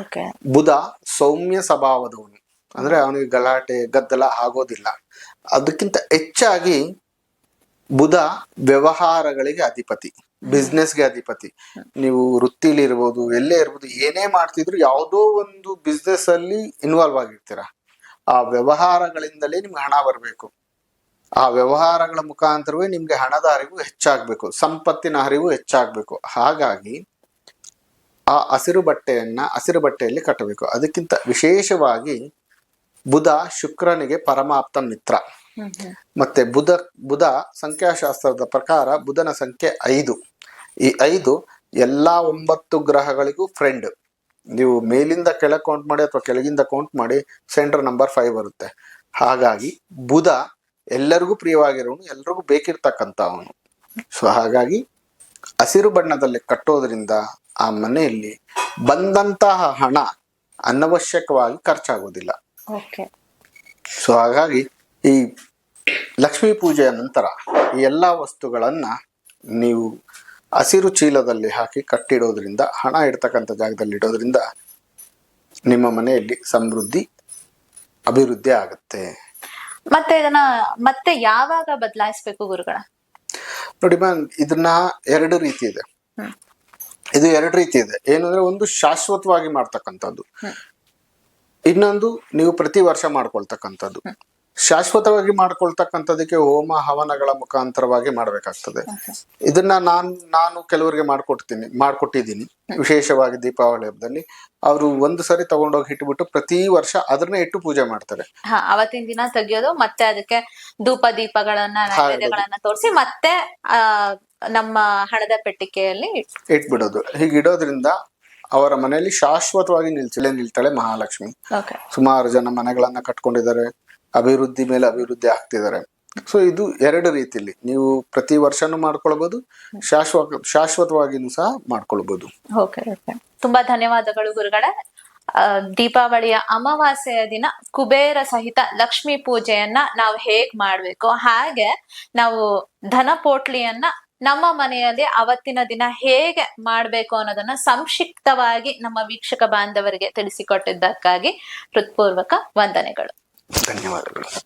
ಬುಧ ಸೌಮ್ಯ ಸ್ವಭಾವದವನು. ಅಂದ್ರೆ ಅವನಿಗೆ ಗಲಾಟೆ ಗದ್ದಲ ಆಗೋದಿಲ್ಲ. ಅದಕ್ಕಿಂತ ಹೆಚ್ಚಾಗಿ ಬುಧ ವ್ಯವಹಾರಗಳಿಗೆ ಅಧಿಪತಿ ಬಿಸ್ನೆಸ್ಗೆ ಅಧಿಪತಿ. ನೀವು ವೃತ್ತಿಲಿ ಇರ್ಬೋದು ಎಲ್ಲೇ ಇರ್ಬೋದು ಏನೇ ಮಾಡ್ತಿದ್ರು ಯಾವುದೋ ಒಂದು ಬಿಸ್ನೆಸ್ ಅಲ್ಲಿ ಇನ್ವಾಲ್ವ್ ಆಗಿರ್ತೀರ. ಆ ವ್ಯವಹಾರಗಳಿಂದಲೇ ನಿಮ್ಗೆ ಹಣ ಬರಬೇಕು. ಆ ವ್ಯವಹಾರಗಳ ಮುಖಾಂತರವೇ ನಿಮ್ಗೆ ಹಣದ ಅರಿವು ಹೆಚ್ಚಾಗ್ಬೇಕು. ಸಂಪತ್ತಿನ ಅರಿವು ಹೆಚ್ಚಾಗ್ಬೇಕು. ಹಾಗಾಗಿ ಆ ಹಸಿರು ಬಟ್ಟೆಯನ್ನು ಹಸಿರು ಬಟ್ಟೆಯಲ್ಲಿ ಕಟ್ಟಬೇಕು. ಅದಕ್ಕಿಂತ ವಿಶೇಷವಾಗಿ ಬುಧ ಶುಕ್ರನಿಗೆ ಪರಮಾಪ್ತ ಮಿತ್ರ. ಮತ್ತೆ ಬುಧ ಬುಧ ಸಂಖ್ಯಾಶಾಸ್ತ್ರದ ಪ್ರಕಾರ ಬುಧನ ಸಂಖ್ಯೆ ಐದು. ಈ ಐದು ಎಲ್ಲಾ ಒಂಬತ್ತು ಗ್ರಹಗಳಿಗೂ ಫ್ರೆಂಡ್ ನೀವು ಮೇಲಿಂದ ಕೆಳಗೆ ಕೌಂಟ್ ಮಾಡಿ ಅಥವಾ ಕೆಳಗಿಂದ ಕೌಂಟ್ ಮಾಡಿ ಸೆಂಟರ್ ನಂಬರ್ ಫೈವ್ ಬರುತ್ತೆ. ಹಾಗಾಗಿ ಬುಧ ಎಲ್ಲರಿಗೂ ಪ್ರಿಯವಾಗಿರೋನು ಎಲ್ರಿಗೂ ಬೇಕಿರ್ತಕ್ಕಂಥ ಅವನು ಸೊ ಹಾಗಾಗಿ ಹಸಿರು ಬಣ್ಣದಲ್ಲಿ ಕಟ್ಟೋದ್ರಿಂದ ಆ ಮನೆಯಲ್ಲಿ ಬಂದಂತಹ ಹಣ ಅನವಶ್ಯಕವಾಗಿ ಖರ್ಚಾಗೋದಿಲ್ಲ ಓಕೆ. ಸೊ ಹಾಗಾಗಿ ಈ ಲಕ್ಷ್ಮೀ ಪೂಜೆಯ ನಂತರ ಈ ಎಲ್ಲ ವಸ್ತುಗಳನ್ನ ನೀವು ಹಸಿರು ಚೀಲದಲ್ಲಿ ಹಾಕಿ ಕಟ್ಟಿಡೋದ್ರಿಂದ ಹಣ ಇಡ್ತಕ್ಕಂಥ ಜಾಗದಲ್ಲಿ ಇಡೋದ್ರಿಂದ ನಿಮ್ಮ ಮನೆಯಲ್ಲಿ ಸಮೃದ್ಧಿ ಅಭಿವೃದ್ಧಿ ಆಗುತ್ತೆ. ಮತ್ತೆ ಇದನ್ನ ಮತ್ತೆ ಯಾವಾಗ ಬದಲಾಯಿಸಬೇಕು ಗುರುಗಳ? ನೋಡಿ ಮ್ಯಾಮ್ ಇದನ್ನ ಎರಡು ರೀತಿ ಇದೆ. ಇದು ಎರಡು ರೀತಿ ಇದೆ. ಏನಂದ್ರೆ ಒಂದು ಶಾಶ್ವತವಾಗಿ ಮಾಡ್ತಕ್ಕಂಥದ್ದು. ಇನ್ನೊಂದು ನೀವು ಪ್ರತಿ ವರ್ಷ ಮಾಡ್ಕೊಳ್ತಕ್ಕಂಥದ್ದು. ಶಾಶ್ವತವಾಗಿ ಮಾಡ್ಕೊಳ್ತಕ್ಕಂಥದಕ್ಕೆ ಹೋಮ ಹವನಗಳ ಮುಖಾಂತರವಾಗಿ ಮಾಡ್ಬೇಕಾಗ್ತದೆ. ಇದನ್ನ ನಾನ್ ನಾನು ಕೆಲವರಿಗೆ ಮಾಡ್ಕೊಡ್ತೀನಿ ಮಾಡ್ಕೊಟ್ಟಿದ್ದೀನಿ. ವಿಶೇಷವಾಗಿ ದೀಪಾವಳಿ ಹಬ್ಬದಲ್ಲಿ. ಅವರು ಒಂದು ಸರಿ ತಗೊಂಡೋಗಿ ಇಟ್ಬಿಟ್ಟು ಪ್ರತಿ ವರ್ಷ ಅದನ್ನೇ ಇಟ್ಟು ಪೂಜೆ ಮಾಡ್ತಾರೆ. ಅವತ್ತಿನ ದಿನ ತೆಗಿಯೋದು ಮತ್ತೆ ಅದಕ್ಕೆ ಧೂಪ ದೀಪಗಳನ್ನ ತೋರಿಸಿ ಮತ್ತೆ ಆ ನಮ್ಮ ಹಣದ ಪೆಟ್ಟಿಗೆಯಲ್ಲಿ ಇಟ್ಬಿಡೋದು. ಹೀಗೆ ಇಡೋದ್ರಿಂದ ಅವರ ಮನೆಯಲ್ಲಿ ಶಾಶ್ವತವಾಗಿ ನಿಲ್ಸಲೇ ನಿಲ್ತಾಳೆ ಮಹಾಲಕ್ಷ್ಮಿ. ಓಕೆ ಸುಮಾರು ಜನ ಮನೆಗಳನ್ನ ಕಟ್ಕೊಂಡಿದ್ದಾರೆ. ಅಭಿವೃದ್ಧಿ ಮೇಲೆ ಅಭಿವೃದ್ಧಿ ಆಗ್ತಿದ್ದಾರೆ. ಸೊ ಇದು ಎರಡು ರೀತಿಯಲ್ಲಿ ನೀವು ಪ್ರತಿ ವರ್ಷನೂ ಮಾಡ್ಕೊಳ್ಬಹುದು ಶಾಶ್ವತ ಶಾಶ್ವತವಾಗಿನೂ ಸಹ ಮಾಡ್ಕೊಳ್ಬಹುದು ಓಕೆ ಓಕೆ ತುಂಬಾ ಧನ್ಯವಾದಗಳು ಗುರುಗಳ. ದೀಪಾವಳಿಯ ಅಮಾವಾಸ್ಯೆಯ ದಿನ ಕುಬೇರ ಸಹಿತ ಲಕ್ಷ್ಮಿ ಪೂಜೆಯನ್ನ ನಾವು ಹೇಗ್ ಮಾಡ್ಬೇಕು? ಹಾಗೆ ನಾವು ಧನ ಪೋಟ್ಲಿಯನ್ನ ನಮ್ಮ ಮನೆಯಲ್ಲಿ ಅವತ್ತಿನ ದಿನ ಹೇಗೆ ಮಾಡ್ಬೇಕು ಅನ್ನೋದನ್ನ ಸಂಕ್ಷಿಪ್ತವಾಗಿ ನಮ್ಮ ವೀಕ್ಷಕ ಬಾಂಧವರಿಗೆ ತಿಳಿಸಿಕೊಟ್ಟಿದ್ದಕ್ಕಾಗಿ ಹೃತ್ಪೂರ್ವಕ ವಂದನೆಗಳು. ಧನ್ಯವಾದಗಳು.